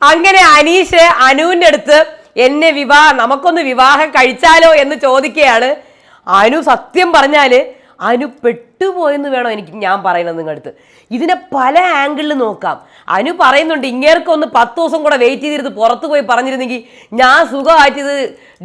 അങ്ങനെ അനീഷ് അനുവിന്റെ അടുത്ത് എന്നെ വിവാഹം നമുക്കൊന്ന് വിവാഹം കഴിച്ചാലോ എന്ന് ചോദിക്കുകയാണ്. അനു സത്യം പറഞ്ഞാൽ അനു പെട്ടുപോയെന്ന് വേണോ എനിക്ക് ഞാൻ പറയുന്നത് നിങ്ങളടുത്ത് ഇതിനെ പല ആംഗിളിൽ നോക്കാം. അനു പറയുന്നുണ്ട് ഇങ്ങേർക്കൊന്ന് പത്ത് ദിവസം കൂടെ വെയിറ്റ് ചെയ്തിരുന്ന് പുറത്ത് പോയി പറഞ്ഞിരുന്നെങ്കിൽ ഞാൻ സുഖമായിട്ട് ഇത്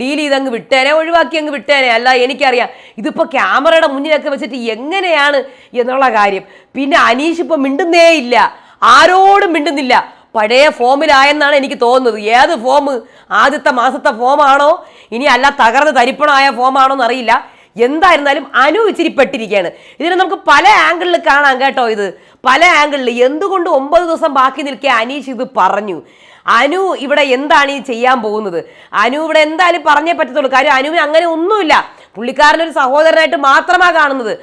ഡീൽ ചെയ്ത് അങ്ങ് വിട്ടേനെ ഒഴിവാക്കി അങ്ങ് വിട്ടേനെ. അല്ല എനിക്കറിയാം. ഇതിപ്പോൾ ക്യാമറയുടെ മുന്നിലൊക്കെ വെച്ചിട്ട് എങ്ങനെയാണ് എന്നുള്ള കാര്യം. പിന്നെ അനീഷ് ഇപ്പം മിണ്ടുന്നേ ഇല്ല ആരോടും മിണ്ടുന്നില്ല. പഴയ ഫോമിലായെന്നാണ് എനിക്ക് തോന്നുന്നത്. ഏത് ഫോം? ആദ്യത്തെ മാസത്തെ ഫോമാണോ? ഇനി അല്ല തകർന്ന് തരിപ്പണമായ ഫോമാണോ എന്നറിയില്ല. എന്തായിരുന്നാലും അനു ഇച്ചിരി പെട്ടിരിക്കുകയാണ് ഇതിനെ നമുക്ക് പല ആംഗിളിൽ കാണാം കേട്ടോ ഇത്. പല ആംഗിളിൽ എന്തുകൊണ്ട് ഒമ്പത് ദിവസം ബാക്കി നിൽക്കെ അനീഷ് ഇത് പറഞ്ഞു? അനു ഇവിടെ എന്താണ് ഈ ചെയ്യാൻ പോകുന്നത്? അനു ഇവിടെ എന്തായാലും പറഞ്ഞേ പറ്റത്തുള്ളൂ. കാര്യം അനുവിന് അങ്ങനെ ഒന്നുമില്ല. പുള്ളിക്കാരനൊരു സഹോദരനായിട്ട് മാത്രമാണ് കാണുന്നത്.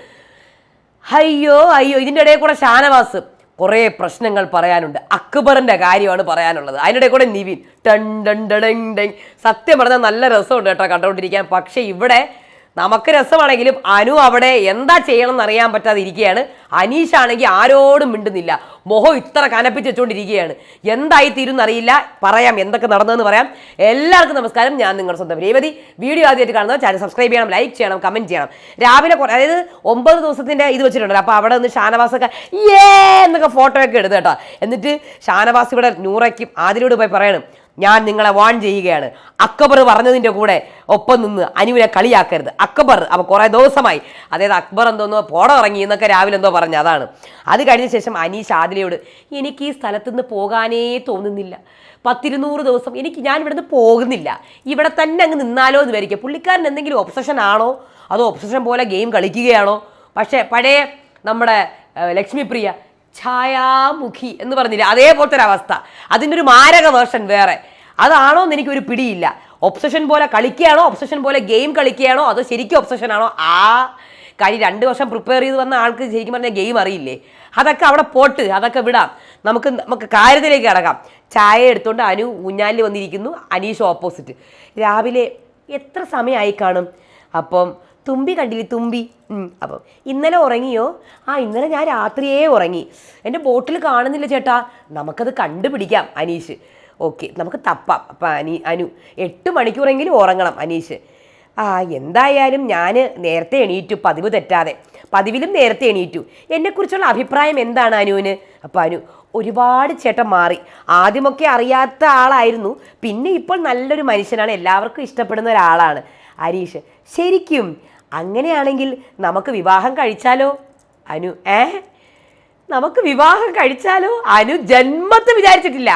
അയ്യോ അയ്യോ ഇതിന്റെ ഇടയിൽ കൂടെ ഷാനവാസ്. കുറേ പ്രശ്നങ്ങൾ പറയാനുണ്ട്. അക്ബറിന്റെ കാര്യമാണ് പറയാനുള്ളത്. അതിന്റെ കൂടെ നിവിൻ. ടൺ ടൺ ടൺ ഡങ് സത്യം പറഞ്ഞാൽ നല്ല രസമുണ്ട് കേട്ടോ കണ്ടുകൊണ്ടിരിക്കാൻ. പക്ഷേ ഇവിടെ നമുക്ക് രസമാണെങ്കിലും അനു അവിടെ എന്താ ചെയ്യണം എന്നറിയാൻ പറ്റാതെ ഇരിക്കുകയാണ് അനീഷ് ആണെങ്കിൽ ആരോടും മിണ്ടുന്നില്ല. മുഖം ഇത്ര കനപ്പിച്ച് വെച്ചുകൊണ്ടിരിക്കുകയാണ്. എന്തായി തീരുന്നറിയില്ല പറയാം എന്തൊക്കെ നടന്നതെന്ന് പറയാം. എല്ലാവർക്കും നമസ്കാരം. ഞാൻ നിങ്ങളുടെ സ്വന്തം രേവതി. വീഡിയോ ആദ്യമായിട്ട് കാണുന്നത് ചാനൽ സബ്സ്ക്രൈബ് ചെയ്യണം ലൈക്ക് ചെയ്യണം കമന്റ് ചെയ്യണം. രാവിലെ അതായത് ഒമ്പത് ദിവസത്തിന്റെ ഇത് വെച്ചിട്ടുണ്ടല്ലോ. അപ്പോൾ അവിടെ നിന്ന് ഷാനവാസൊക്കെ ഏ എന്നൊക്കെ ഫോട്ടോ ഒക്കെ എടുത്ത് കേട്ടോ. എന്നിട്ട് ഷാനവാസ് ഇവിടെ നൂറയ്ക്കും ആദിലോട് പോയി പറയണം. ഞാൻ നിങ്ങളെ വാൺ ചെയ്യുകയാണ്. അക്ബർ പറഞ്ഞതിന്റെ കൂടെ ഒപ്പം നിന്ന് അനുവിനെ കളിയാക്കരുത്. അക്ബർ അപ്പോൾ കുറേ ദിവസമായി. അതായത് അക്ബർ എന്തോന്നോ പോട ഇറങ്ങി എന്നൊക്കെ രാവിലെ എന്തോ പറഞ്ഞ അതാണ്. അത് കഴിഞ്ഞ ശേഷം അനീഷ് ആദിലയോട് എനിക്ക് ഈ സ്ഥലത്തുനിന്ന് പോകാനേ തോന്നുന്നില്ല. പത്തിരുന്നൂറ് ദിവസം എനിക്ക് ഞാൻ ഇവിടുന്ന് പോകുന്നില്ല. ഇവിടെ തന്നെ അങ്ങ് നിന്നാലോ എന്ന് വിചാരിക്കുക. പുള്ളിക്കാരൻ എന്തെങ്കിലും ഒബ്സഷൻ ആണോ? അതോ ഒബ്സഷൻ പോലെ ഗെയിം കളിക്കുകയാണോ? പക്ഷേ പഴയ നമ്മുടെ ലക്ഷ്മിപ്രിയ ഛായാമുഖി എന്ന് പറഞ്ഞില്ല? അതേപോലത്തെ ഒരു അവസ്ഥ അതിന്റെ ഒരു മാരക വേർഷൻ വേറെ. അതാണോ എന്ന് എനിക്കൊരു പിടിയില്ല. ഒബ്സഷൻ പോലെ കളിക്കുകയാണോ? ഒബ്സഷൻ പോലെ ഗെയിം കളിക്കുകയാണോ? അതോ ശരിക്കും ഒബ്സഷൻ ആണോ? ആ കാര്യം രണ്ട് വർഷം പ്രിപ്പയർ ചെയ്ത് വന്ന ആൾക്ക് ശരിക്കും പറഞ്ഞാൽ ഗെയിം അറിയില്ലേ? അതൊക്കെ അവിടെ പോട്ട് അതൊക്കെ വിടാം. നമുക്ക് നമുക്ക് കാര്യത്തിലേക്ക് കിടക്കാം. ചായ എടുത്തുകൊണ്ട് അനു ഊഞ്ഞാലിൽ വന്നിരിക്കുന്നു. അനീഷ് ഓപ്പോസിറ്റ് രാവിലെ എത്ര സമയമായി കാണും? അപ്പം തുമ്പി കണ്ടില്ലേ? തുമ്പി. അപ്പം ഇന്നലെ ഉറങ്ങിയോ? ആ ഇന്നലെ ഞാൻ രാത്രിയേ ഉറങ്ങി. എന്റെ ബോട്ടിൽ കാണുന്നില്ല ചേട്ടാ. നമുക്കത് കണ്ടുപിടിക്കാം അനീഷ്. ഓക്കെ നമുക്ക് തപ്പാം. അപ്പം അനി അനു എട്ട് മണിക്കൂറെങ്കിലും ഉറങ്ങണം അനീഷ്. ആ എന്തായാലും ഞാൻ നേരത്തെ എണീറ്റു പതിവ് തെറ്റാതെ. പതിവിലും നേരത്തെ എണീറ്റു. എന്നെക്കുറിച്ചുള്ള അഭിപ്രായം എന്താണ് അനുവിന്? അപ്പം അനു ഒരുപാട് ചേട്ടൻ മാറി. ആദ്യമൊക്കെ അറിയാത്ത ആളായിരുന്നു. പിന്നെ ഇപ്പോൾ നല്ലൊരു മനുഷ്യനാണ്. എല്ലാവർക്കും ഇഷ്ടപ്പെടുന്ന ഒരാളാണ്. അരീഷ് ശരിക്കും അങ്ങനെയാണെങ്കിൽ നമുക്ക് വിവാഹം കഴിച്ചാലോ? അനു ഏ? നമുക്ക് വിവാഹം കഴിച്ചാലോ? അനു ജന്മത്ത് വിചാരിച്ചിട്ടില്ല.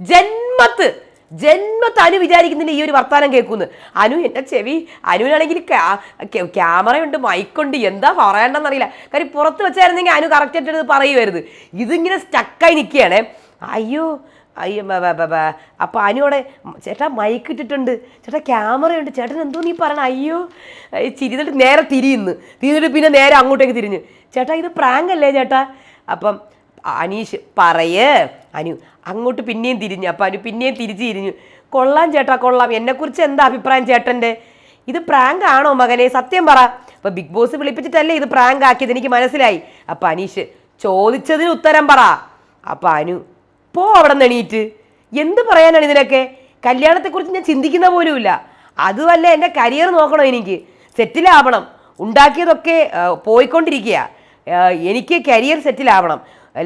ജന്മത്ത് ജന്മത്ത് അനു വിചാരിക്കുന്നില്ല ഈ ഒരു വർത്താനം കേൾക്കുന്നു. അനു എന്റെ ചെവി അനുവിനാണെങ്കിൽ ക്യാമറയുണ്ട് മൈക്കുണ്ട് എന്താ പറയണ്ടെന്നറിയില്ല. കാര്യം പുറത്ത് വെച്ചായിരുന്നെങ്കിൽ അനു കറക്റ്റായിട്ട് ആയിട്ട് പറയുമായിരുന്നു ഇതിങ്ങനെ സ്റ്റക്കായി നിൽക്കുകയാണ്. അയ്യോ അയ്യോ. അപ്പൊ അനുവിടെ ചേട്ടാ മൈക്ക് ഇട്ടിട്ടുണ്ട്. ചേട്ടാ ക്യാമറയുണ്ട് ചേട്ടൻ എന്തോ നീ പറയണ? അയ്യോ ചിരിന്നിട്ട് നേരെ തിരിയുന്നു. തിരിഞ്ഞിട്ട് പിന്നെ നേരെ അങ്ങോട്ടേക്ക് തിരിഞ്ഞ്. ചേട്ടാ ഇത് പ്രാങ്ക് അല്ലേ ചേട്ടാ? അപ്പം അനീഷ് പറയേ. അനു അങ്ങോട്ട് പിന്നെയും തിരിഞ്ഞു. അപ്പം അനു പിന്നെയും തിരിച്ച് തിരിഞ്ഞു. കൊള്ളാം ചേട്ടാ കൊള്ളാം. എന്നെക്കുറിച്ച് എന്താ അഭിപ്രായം ചേട്ടന്റെ ഇത് പ്രാങ്ക് ആണോ മകനെ? സത്യം പറ. അപ്പം ബിഗ് ബോസ് വിളിപ്പിച്ചിട്ടല്ലേ ഇത് പ്രാങ്ക് ആക്കിയത്? എനിക്ക് മനസ്സിലായി. അപ്പം അനീഷ് ചോദിച്ചതിന് ഉത്തരം പറ. അപ്പം അനു പോ അവിടെ നിന്ന് എണീറ്റ്. എന്ത് പറയാനാണ് ഇതിനൊക്കെ? കല്യാണത്തെക്കുറിച്ച് ഞാൻ ചിന്തിക്കുന്ന പോലുമില്ല. അതുമല്ല എന്റെ കരിയർ നോക്കണം എനിക്ക്? സെറ്റിലാവണം. ഉണ്ടാക്കിയതൊക്കെ പോയിക്കൊണ്ടിരിക്കുക. എനിക്ക് കരിയർ സെറ്റിലാവണം.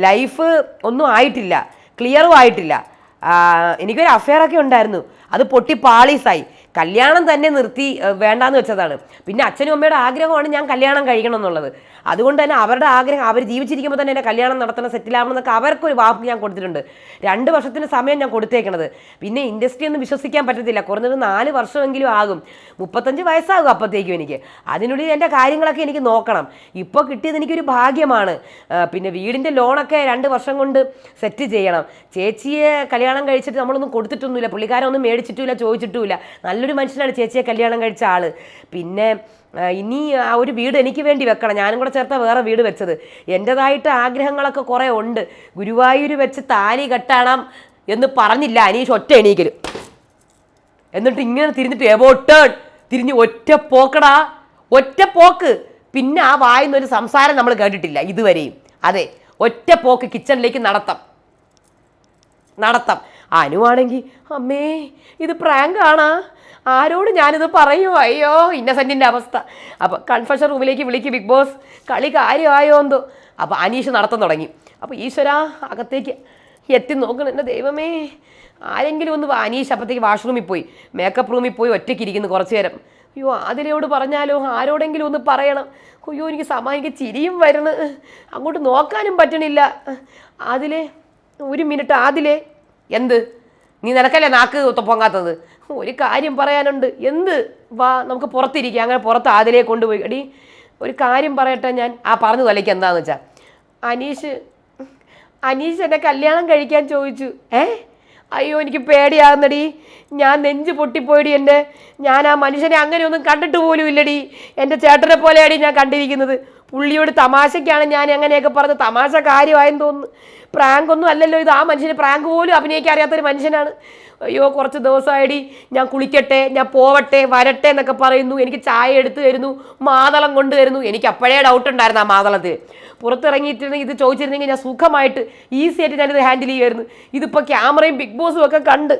ലൈഫ് ഒന്നും ആയിട്ടില്ല. ക്ലിയറും ആയിട്ടില്ല. എനിക്കൊരു അഫെയറൊക്കെ ഉണ്ടായിരുന്നു. അത് പൊട്ടി പാളീസായി. കല്യാണം തന്നെ നിർത്തി വേണ്ടാന്ന് വെച്ചതാണ്. പിന്നെ അച്ഛനും അമ്മയുടെ ആഗ്രഹമാണ് ഞാൻ കല്യാണം കഴിക്കണം എന്നുള്ളത്. അതുകൊണ്ട് തന്നെ അവരുടെ ആഗ്രഹം അവർ ജീവിച്ചിരിക്കുമ്പോൾ തന്നെ എന്നെ കല്യാണം നടത്തണം സെറ്റിലാവണം എന്നൊക്കെ അവർക്കൊരു വാക്ക് ഞാൻ കൊടുത്തിട്ടുണ്ട്. രണ്ട് വർഷത്തിന് സമയം ഞാൻ കൊടുത്തേക്കണത്. പിന്നെ ഇൻഡസ്ട്രി ഒന്നും വിശ്വസിക്കാൻ പറ്റത്തില്ല. കുറഞ്ഞത് നാല് വർഷമെങ്കിലും ആകും. മുപ്പത്തഞ്ച് വയസ്സാകും അപ്പോഴത്തേക്കും എനിക്ക്. അതിനുള്ളിൽ എന്റെ കാര്യങ്ങളൊക്കെ എനിക്ക് നോക്കണം. ഇപ്പോൾ കിട്ടിയത് എനിക്കൊരു ഭാഗ്യമാണ്. പിന്നെ വീടിന്റെ ലോണൊക്കെ രണ്ട് വർഷം കൊണ്ട് സെറ്റ് ചെയ്യണം. ചേച്ചിയെ കല്യാണം കഴിച്ചിട്ട് നമ്മളൊന്നും കൊടുത്തിട്ടൊന്നുമില്ല. പുള്ളിക്കാരൊന്നും മേടിച്ചിട്ടുമില്ല ചോദിച്ചിട്ടുമില്ല. നല്ലൊരു മനുഷ്യനാണ്. ചേച്ചിയെ കല്യാണം കഴിച്ച ആൾ പിന്നെ ഇനി ആ ഒരു വീട് എനിക്ക് വേണ്ടി വെക്കണം. ഞാനും കൂടെ ചേർത്ത വേറെ വീട് വെച്ചത്. എന്റെതായിട്ട് ആഗ്രഹങ്ങളൊക്കെ കുറേ ഉണ്ട്. ഗുരുവായൂർ വെച്ച് താലി കെട്ടണം എന്ന് പറഞ്ഞില്ല. അനീഷ് ഒറ്റ എണീക്കൽ. എന്നിട്ട് ഇങ്ങനെ തിരിഞ്ഞിട്ട് എബോട്ടേൺ തിരിഞ്ഞ് ഒറ്റ പോക്കടാ. ഒറ്റ പോക്ക്. പിന്നെ ആ വായുന്നൊരു സംസാരം നമ്മൾ കേട്ടിട്ടില്ല ഇതുവരെയും. അതെ ഒറ്റ പോക്ക് കിച്ചണിലേക്ക് നടത്താം. നടത്താം. അനുവാണെങ്കിൽ അമ്മേ ഇത് പ്രാങ്ക് ആണാ. ആരോട് ഞാനിത് പറയും? അയ്യോ ഇന്നസെന്റിന്റെ അവസ്ഥ. അപ്പോൾ കൺഫഷൻ റൂമിലേക്ക് വിളിക്ക് ബിഗ് ബോസ് കളി കാര്യമായോ എന്തോ? അപ്പോൾ അനീഷ് നടത്തം തുടങ്ങി. അപ്പോൾ ഈശ്വര അകത്തേക്ക് എത്തി നോക്കണം എന്റെ ദൈവമേ. ആരെങ്കിലും ഒന്ന്. അനീഷ് അപ്പത്തേക്ക് വാഷ്റൂമിൽ പോയി. മേക്കപ്പ് റൂമിൽ പോയി ഒറ്റയ്ക്ക് ഇരിക്കുന്നു കുറച്ച് നേരം അയ്യോ ആതിരയോട് പറഞ്ഞാലോ? ആരോടെങ്കിലും ഒന്ന് പറയണം. അയ്യോ എനിക്ക് സമാനിക്ക് ചിരിയും വരണം അങ്ങോട്ട് നോക്കാനും പറ്റണില്ല. അതിലെ ഒരു മിനിറ്റ് ആദിലേ എന്ത്? നീ നിനക്കല്ലേ നാക്ക് പൊങ്ങാത്തത്? ഒരു കാര്യം പറയാനുണ്ട്. എന്ത്? വാ നമുക്ക് പുറത്തിരിക്കുക അങ്ങനെ പുറത്ത് ആദിലേ കൊണ്ടുപോയി. എടി ഒരു കാര്യം പറയട്ടെ ഞാൻ. ആ പറഞ്ഞു തലയ്ക്ക് എന്താന്ന് വെച്ചാൽ അനീഷ് അനീഷ് എന്നെ കല്യാണം കഴിക്കാൻ ചോദിച്ചു. ഏ? അയ്യോ എനിക്ക് പേടിയാകുന്നടി ഞാൻ നെഞ്ച് പൊട്ടിപ്പോയിടി എന്റെ ഞാൻ ആ മനുഷ്യനെ അങ്ങനെയൊന്നും കണ്ടിട്ട് പോലും ഇല്ലടി. എന്റെ ചേട്ടനെ പോലെയാടി ഞാൻ കണ്ടിരിക്കുന്നത്. പുള്ളിയോട് തമാശയ്ക്കാണ് ഞാൻ അങ്ങനെയൊക്കെ പറഞ്ഞത് തമാശ കാര്യമായെന്ന് തോന്നുന്നു. പ്രാങ്ക് ഒന്നും അല്ലല്ലോ ഇത്. ആ മനുഷ്യന് പ്രാങ്ക് പോലും അഭിനയിക്കാൻ അറിയാത്തൊരു മനുഷ്യനാണ്. അയ്യോ കുറച്ച് ദിവസമായിടി. ഞാൻ കുളിക്കട്ടെ ഞാൻ പോവട്ടെ വരട്ടെ എന്നൊക്കെ പറയുന്നു. എനിക്ക് ചായ എടുത്തു തരുന്നു മാതളം കൊണ്ടു തരുന്നു. എനിക്ക് അപ്പോഴേ ഡൗട്ട് ഉണ്ടായിരുന്നു ആ മാതളത്തിൽ. പുറത്തിറങ്ങിയിട്ടുണ്ടെങ്കിൽ ഇത് ചോദിച്ചിരുന്നെങ്കിൽ ഞാൻ സുഖമായിട്ട് ഈസി ആയിട്ട് ഞാനിത് ഹാൻഡിൽ ചെയ്യുമായിരുന്നു. ഇതിപ്പോൾ ക്യാമറയും ബിഗ് ബോസും ഒക്കെ കണ്ട്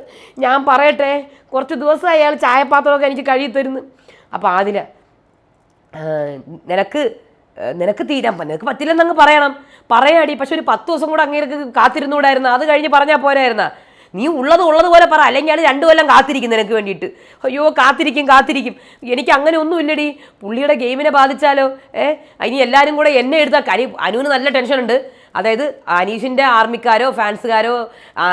ഞാൻ പറയട്ടെ കുറച്ച് ദിവസമായി അയാൾ ചായപാത്രമൊക്കെ എനിക്ക് കഴുകി തരുന്നു. അപ്പോൾ അതിൽ നിനക്ക് നിനക്ക് തീരാൻ പറ്റും നിനക്ക് പറ്റില്ലെന്നങ്ങ് പറയണം. പറയാടി പക്ഷെ ഒരു പത്ത് ദിവസം കൂടെ അങ്ങേക്ക് കാത്തിരുന്നുകൂടായിരുന്നു അത് കഴിഞ്ഞ് പറഞ്ഞാൽ പോരായിരുന്ന. നീ ഉള്ളത് ഉള്ളത് പോലെ പറ അല്ലെങ്കിൽ രണ്ടു കൊല്ലം കാത്തിരിക്കും നിനക്ക് വേണ്ടിയിട്ട്. അയ്യോ കാത്തിരിക്കും കാത്തിരിക്കും. എനിക്ക് അങ്ങനെ ഒന്നും ഇല്ലടി. പുള്ളിയുടെ ഗെയിമിനെ ബാധിച്ചാലോ? ഏ ഇനി എല്ലാവരും കൂടെ എന്നെ എടുത്താൽ കരി അനുവിന് നല്ല ടെൻഷനുണ്ട്. അതായത് അനീഷിന്റെ ആർമിക്കാരോ ഫാൻസുകാരോ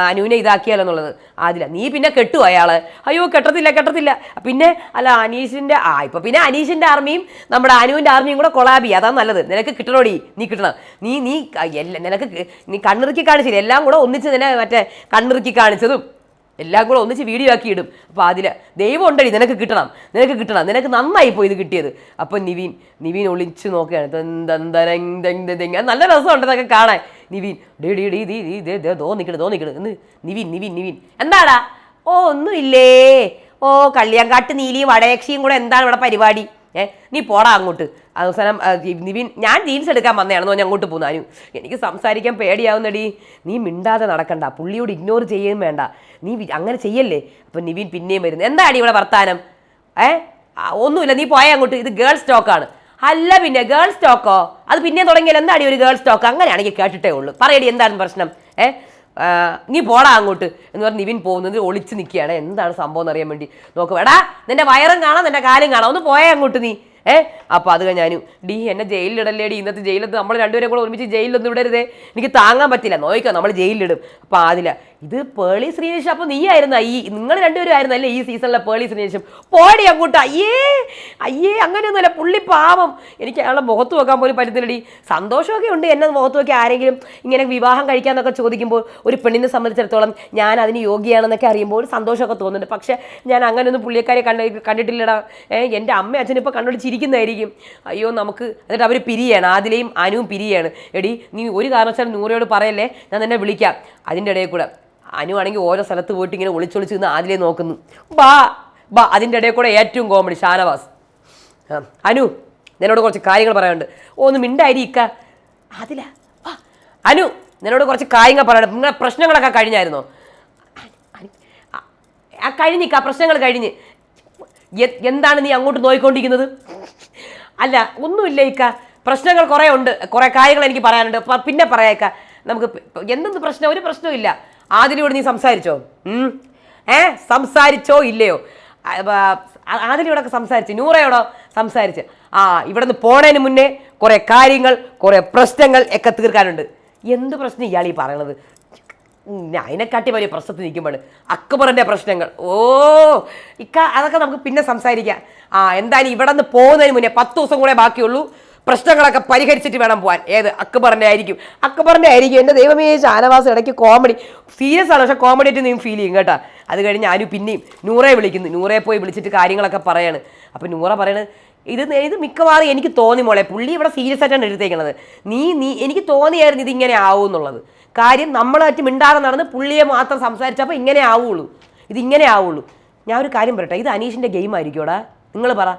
അനുവിനെ ഇതാക്കിയാലോ എന്നുള്ളത്. അതില്ല. നീ പിന്നെ കെട്ടു അയാൾ അയ്യോ കെട്ടത്തില്ല കെട്ടത്തില്ല. പിന്നെ അല്ല അനീഷിന്റെ ആ ഇപ്പം പിന്നെ അനീഷിന്റെ ആർമിയും നമ്മുടെ അനുവിന്റെ ആർമിയും കൂടെ കൊളാബ് അതാണ് നല്ലത്. നിനക്ക് കിട്ടണോടി? നീ കിട്ടണം. നീ നീ നിനക്ക് നീ കണ്ണിറുക്കി കാണിച്ചില്ല? എല്ലാം കൂടെ ഒന്നിച്ച് നിന്നെ മറ്റേ കണ്ണിറുക്കി കാണിച്ചതും. എല്ലാം കൂടെ ഒന്നിച്ച് വീഡിയോ ആക്കി ഇടും. അപ്പോൾ അതിൽ ദൈവം ഉണ്ടടി നിനക്ക് കിട്ടണം. നിനക്ക് കിട്ടണം. നിനക്ക് നന്നായി പോയി ഇത് കിട്ടിയത്. അപ്പോൾ നിവീൻ നിവീൻ ഒളിച്ച് നോക്കുകയാണ്. നല്ല രസമുണ്ട് അതൊക്കെ കാണാൻ. നിവീൻ ഡീ ഡീ ഡീ ദേ ദേ ദോ നിൽക്കണ് ദോ നിൽക്കണ് എന്ന് നിവീൻ നിവീൻ നിവീൻ. എന്താടാ? ഓ ഒന്നുമില്ലേ? ഓ കള്ളിയാങ്കാട്ട് നീലിയും വടയക്ഷിയും കൂടെ എന്താണ് ഇവിടെ പരിപാടി? ഏ നീ പോടാ അങ്ങോട്ട്. അവസാനം നിവിൻ ഞാൻ ജീൻസ് എടുക്കാൻ വന്നതാണെന്ന് ഞാൻ അങ്ങോട്ട് പോന്നാനു എനിക്ക് സംസാരിക്കാൻ പേടിയാവുന്നടി. നീ മിണ്ടാതെ നടക്കണ്ട. പുള്ളിയോട് ഇഗ്നോർ ചെയ്യുകയും വേണ്ട. നീ അങ്ങനെ ചെയ്യല്ലേ? അപ്പം നിവിൻ പിന്നെയും വരുന്നു. എന്താടി ഇവിടെ വർത്താനം? ഏ ഒന്നുമില്ല നീ പോയാൽ അങ്ങോട്ട്. ഇത് ഗേൾസ് സ്റ്റോക്കാണ് അല്ല പിന്നെ ഗേൾസ് സ്റ്റോക്കോ അത് പിന്നെ തുടങ്ങിയാൽ എന്താടി ഒരു ഗേൾസ് സ്റ്റോക്ക് അങ്ങനെയാണെങ്കിൽ കേട്ടിട്ടേ ഉള്ളൂ. പറയടി എന്താണ് പ്രശ്നം? ഏ ആ, നീ പോടാ അങ്ങോട്ട് എന്ന് പറഞ്ഞ് നിവിൻ പോകുന്നത് ഒളിച്ച് നിൽക്കുകയാണ്. എന്താണ് സംഭവം എന്ന് അറിയാൻ വേണ്ടി. നോക്കും എടാ നിന്റെ വയറും കാണാം നിന്റെ കാലും കാണാം. ഒന്ന് പോയേ അങ്ങോട്ട് നീ. ഏ? അപ്പോൾ അത് കഴിഞ്ഞാനും ഡി എന്നെ ജയിലിലിടല്ലേടി ഇന്നത്തെ ജയിലത്ത് നമ്മൾ രണ്ടുപേരും കൂടെ ഒരുമിച്ച് ജയിലിലൊന്നും വിടരുതേ എനിക്ക് താങ്ങാൻ പറ്റില്ല. നോക്കാം നമ്മൾ ജയിലിലിടും. അപ്പോൾ അതില്ല ഇത് പേളി ശ്രീനിഷ് അപ്പോൾ നീ ആയിരുന്ന ഈ നിങ്ങൾ രണ്ടുപേരും ആയിരുന്നല്ലേ ഈ സീസണിലെ പേളി ശ്രീനിഷും? പോടി അങ്ങോട്ട് അയ്യേ അയ്യേ അങ്ങനെയൊന്നുമല്ല പുള്ളി പാവം. എനിക്ക് അയാളുടെ മുഖത്ത് വെക്കാൻ പോലും പറ്റത്തില്ലടി സന്തോഷമൊക്കെ ഉണ്ട് എന്നെ മുഖത്ത് നോക്കി ആരെങ്കിലും ഇങ്ങനെ വിവാഹം കഴിക്കാന്നൊക്കെ ചോദിക്കുമ്പോൾ ഒരു പെണ്ണിനെ സംബന്ധിച്ചിടത്തോളം ഞാൻ അതിന് യോഗ്യയാണെന്നൊക്കെ അറിയുമ്പോൾ സന്തോഷമൊക്കെ തോന്നുന്നുണ്ട്. പക്ഷേ ഞാൻ അങ്ങനെയൊന്നും പുള്ളിക്കാരെ കണ്ട കണ്ടിട്ടില്ലടാ. എന്റെ അമ്മ അച്ഛനും ഇപ്പോൾ കണ്ടോട് ചിരിക്കുന്നതായിരിക്കും അയ്യോ നമുക്ക് എന്നിട്ട് അവർ പിരിയാണ്. ആദിലയും അനുവും പിരിയാണ്. എടി നീ ഒരു കാരണവശാലും നൂറയോട് പറയല്ലേ? ഞാൻ നിന്നെ വിളിക്കാം. അതിന്റെ ഇടയിൽ കൂടെ അനു ആണെങ്കിൽ ഓരോ സ്ഥലത്ത് പോയിട്ട് ഇങ്ങനെ ഒളിച്ചൊളിച്ച് നിന്ന് ആദിലെ നോക്കുന്നു. ബാ ബാ അതിന്റെ ഇടയിൽ കൂടെ ഏറ്റവും കോമഡി ഷാനവാസ്. അനു നിന്നോട് കുറച്ച് കാര്യങ്ങൾ പറയാനുണ്ട്. ഓ ഒന്ന് മിണ്ടായിരിക്ക അതില അനു നിന്നോട് കുറച്ച് കാര്യങ്ങൾ പറയാനുണ്ട്. നിങ്ങളെ പ്രശ്നങ്ങളൊക്കെ കഴിഞ്ഞായിരുന്നോ? ആ കഴിഞ്ഞിക്ക പ്രശ്നങ്ങൾ കഴിഞ്ഞ്. എന്താണ് നീ അങ്ങോട്ട് നോയിക്കൊണ്ടിരിക്കുന്നത്? അല്ല ഒന്നുമില്ല ഇക്ക. പ്രശ്നങ്ങൾ കുറേ ഉണ്ട് കുറേ കാര്യങ്ങൾ എനിക്ക് പറയാനുണ്ട്. പിന്നെ പറയാക്ക. നമുക്ക് എന്തെന്ന് പ്രശ്നം? ഒരു പ്രശ്നവും ഇല്ല. ആദിലയോട് നീ സംസാരിച്ചോ. ഏ? സംസാരിച്ചോ ഇല്ലയോ? ആ, സംസാരിച്ച്. നൂറയോടോ സംസാരിച്ച്. ആ ഇവിടെ നിന്ന് പോണതിന് മുന്നേ കുറേ കാര്യങ്ങൾ കുറേ പ്രശ്നങ്ങൾ ഒക്കെ തീർക്കാനുണ്ട്. എന്ത് പ്രശ്നം ഇയാൾ ഈ പറയണത്? അതിനെക്കാട്ടി വലിയ പ്രശ്നത്തിൽ നിൽക്കുമ്പോൾ അക്ബറിന്റെ പ്രശ്നങ്ങൾ. ഓ ഇക്ക അതൊക്കെ നമുക്ക് പിന്നെ സംസാരിക്കാം. ആ എന്തായാലും ഇവിടെ നിന്ന് പോകുന്നതിന് മുന്നേ പത്ത് ദിവസം കൂടെ ബാക്കിയുള്ളൂ. പ്രശ്നങ്ങളൊക്കെ പരിഹരിച്ചിട്ട് വേണം പോകാൻ ഏത്? അക്ബറിന്റെ ആയിരിക്കും. അക്ബറിന്റെ ആയിരിക്കും. എന്റെ ദൈവമേ ഷാനവാസ് ഇടയ്ക്ക് കോമഡി സീരിയസ് ആണ് പക്ഷേ കോമഡി ആയിട്ട് നീ ഫീൽ ചെയ്യും കേട്ടോ. അത് കഴിഞ്ഞ് ഞാനും പിന്നെയും നൂറെ വിളിക്കുന്നു. നൂറെ പോയി വിളിച്ചിട്ട് കാര്യങ്ങളൊക്കെ പറയാണ്. അപ്പം നൂറ പറയണത് ഇത് ഇത് മിക്കവാറും എനിക്ക് തോന്നി മോളെ. പുള്ളി ഇവിടെ സീരിയസ് ആയിട്ടാണ് എടുത്തേക്കണത്. നീ നീ എനിക്ക് തോന്നിയായിരുന്നു ഇതിങ്ങനെ ആവും എന്നുള്ളത് കാര്യം നമ്മളായിട്ട് മിണ്ടാതെ നടന്ന് പുള്ളിയെ മാത്രം സംസാരിച്ചപ്പോൾ ഇങ്ങനെ ആവുള്ളൂ. ഇത് ഇങ്ങനെ ആവുള്ളൂ. ഞാൻ ഒരു കാര്യം പറയട്ടെ ഇത് അനീഷിന്റെ ഗെയിം ആയിരിക്കുമോടാ നിങ്ങൾ പറ.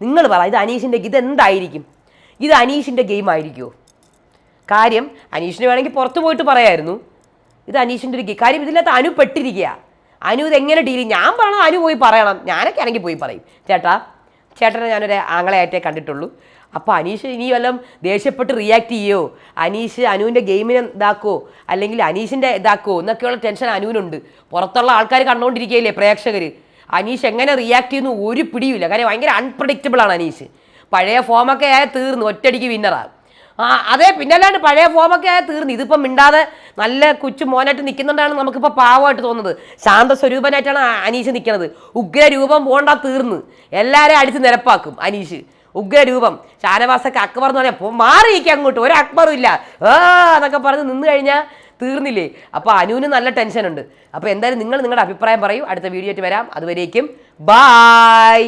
നിങ്ങൾ പറ ഇത് അനീഷിന്റെ ഇത് എന്തായിരിക്കും? ഇത് അനീഷിന്റെ ഗെയിം ആയിരിക്കുമോ കാര്യം അനീഷിന് വേണമെങ്കിൽ പുറത്ത് പോയിട്ട് പറയായിരുന്നു. ഇത് അനീഷിന്റെ ഒരു കാര്യം ഇതിനകത്ത് അനു പെട്ടിരിക്കുക അനു ഇത് എങ്ങനെ ഡീൽ ഞാൻ പറയണം അനു പോയി പറയണം. ഞാനൊക്കെ ആണെങ്കിൽ പോയി പറയും. ചേട്ടാ ചേട്ടനെ ഞാനൊരു ആങ്ങളെയായിട്ടേ കണ്ടിട്ടുള്ളൂ. അപ്പോൾ അനീഷ് ഇനി വല്ലതും ദേഷ്യപ്പെട്ട് റിയാക്ട് ചെയ്യോ? അനീഷ് അനുവിന്റെ ഗെയിമിനെ ഇതാക്കോ? അല്ലെങ്കിൽ അനീഷിന്റെ ഇതാക്കോ? എന്നൊക്കെയുള്ള ടെൻഷൻ അനുവിനുണ്ട്. പുറത്തുള്ള ആൾക്കാർ കണ്ടുകൊണ്ടിരിക്കുകയില്ലേ പ്രേക്ഷകർ അനീഷ് എങ്ങനെ റിയാക്ട് ചെയ്യുന്നു ഒരു പിടിയുമില്ല. കാര്യം ഭയങ്കര അൺപ്രഡിക്റ്റബിൾ ആണ് അനീഷ്. പഴയ ഫോമൊക്കെ ആയാൽ തീർന്നു ഒറ്റടിക്ക് വിന്നറാണ് ആ. അതെ പിന്നല്ലാണ്ട് പഴയ ഫോമൊക്കെ ആയാൽ തീർന്നു. ഇതിപ്പം മിണ്ടാതെ നല്ല കൊച്ചു മോനായിട്ട് നിൽക്കുന്നുണ്ടാണ് നമുക്കിപ്പോൾ പാവമായിട്ട് തോന്നുന്നത്. ശാന്ത സ്വരൂപനായിട്ടാണ് അനീഷ് നിൽക്കുന്നത് ഉഗ്രരൂപം പോണ്ട തീർന്ന്. എല്ലാവരെയും അടിച്ച് നിരപ്പാക്കും അനീഷ്. ഉഗ്രരൂപം. ഷാനവാസൊക്കെ അക്ബർ എന്ന് പറഞ്ഞാൽ മാറിയിരിക്കുക അങ്ങോട്ട്. ഒരു അക്ബറും ഇല്ല. ആ എന്നൊക്കെ പറഞ്ഞ് നിന്ന് കഴിഞ്ഞാൽ തീർന്നില്ലേ? അപ്പോൾ അനുവിന് നല്ല ടെൻഷനുണ്ട്. അപ്പോൾ എന്തായാലും നിങ്ങൾ നിങ്ങളുടെ അഭിപ്രായം പറയൂ. അടുത്ത വീഡിയോ ആയിട്ട് വരാം. അതുവരേക്കും ബായ്